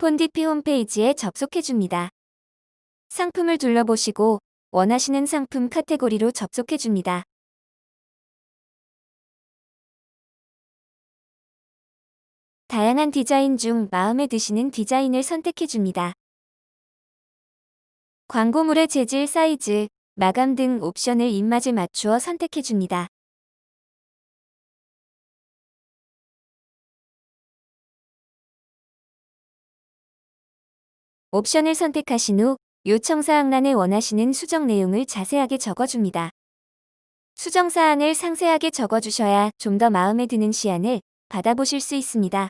폰디피 홈페이지에 접속해줍니다. 상품을 둘러보시고 원하시는 상품 카테고리로 접속해줍니다. 다양한 디자인 중 마음에 드시는 디자인을 선택해줍니다. 광고물의 재질, 사이즈, 마감 등 옵션을 입맛에 맞추어 선택해줍니다. 옵션을 선택하신 후 요청사항란에 원하시는 수정 내용을 자세하게 적어줍니다. 수정사항을 상세하게 적어주셔야 좀 더 마음에 드는 시안을 받아보실 수 있습니다.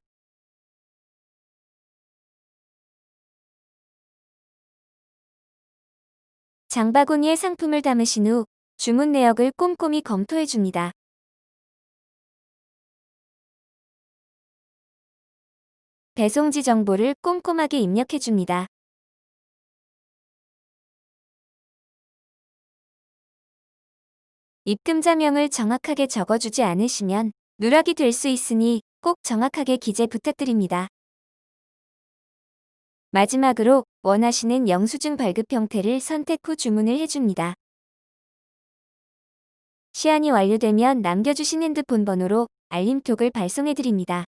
장바구니에 상품을 담으신 후 주문 내역을 꼼꼼히 검토해 줍니다. 배송지 정보를 꼼꼼하게 입력해 줍니다. 입금자명을 정확하게 적어주지 않으시면 누락이 될 수 있으니 꼭 정확하게 기재 부탁드립니다. 마지막으로 원하시는 영수증 발급 형태를 선택 후 주문을 해줍니다. 시안이 완료되면 남겨주신 핸드폰 번호로 알림톡을 발송해드립니다.